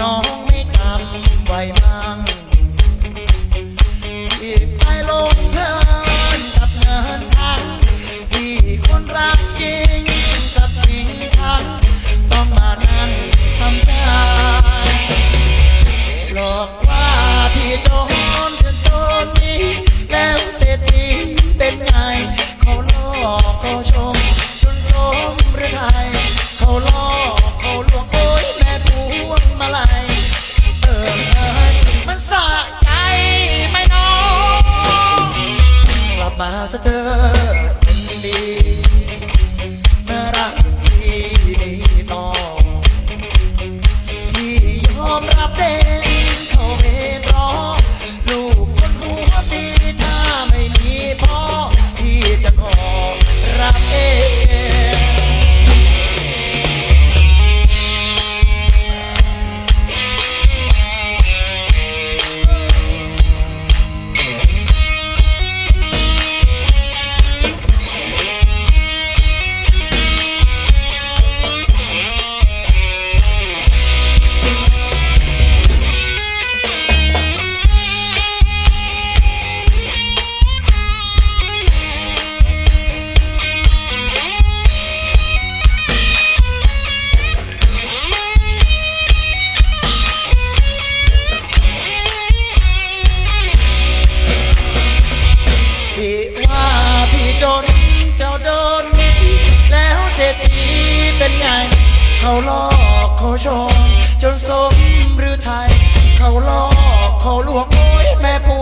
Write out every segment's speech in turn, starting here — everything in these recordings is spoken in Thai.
no. เขาลอกเขาชมจนสมหรือไทย เขาลอกเขาลวงโอ้ยแม่ปู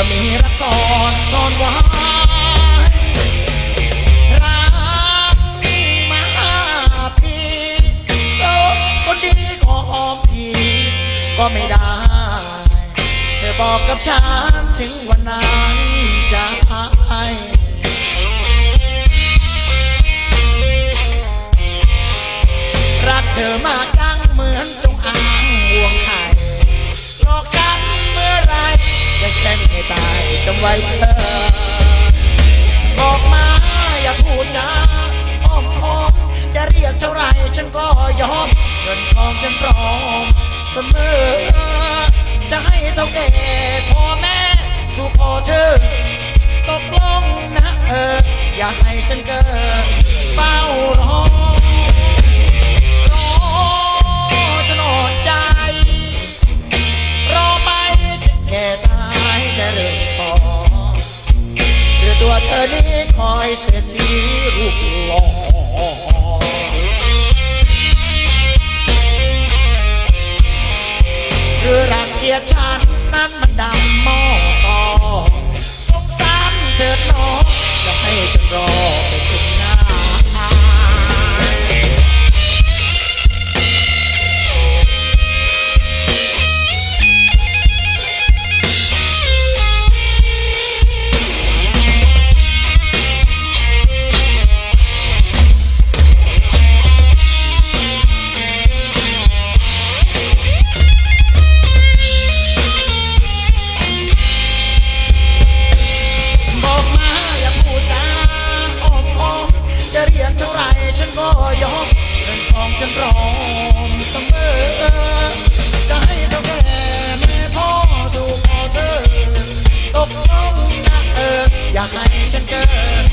จะมีรักซ่อนซ่อนไว้รักนี่มาห้าปีเจ้าคนดีก็อมพี่ก็ไม่ได้ เธอบอกกับฉันถึงวันนั้นจะไปรักเธอมาก ไว้เธอบอกมาอย่าพูดจาอ้อมคอมจะเรียกเท่าไรฉันก็ยอมเงินทองฉันพร้อมเสมอ จะให้เท่าแก่พ่อแม่สู่ขอเธอ ตกลงนะเออ อย่าให้ฉันเกินเป้าร้อง ก็ยอมเงินทองจนร้องเสมอ จะให้เท่าแก่แม่พ่อสู่ขอเธอ ตกลงนะเออ อยากให้ฉันเกิด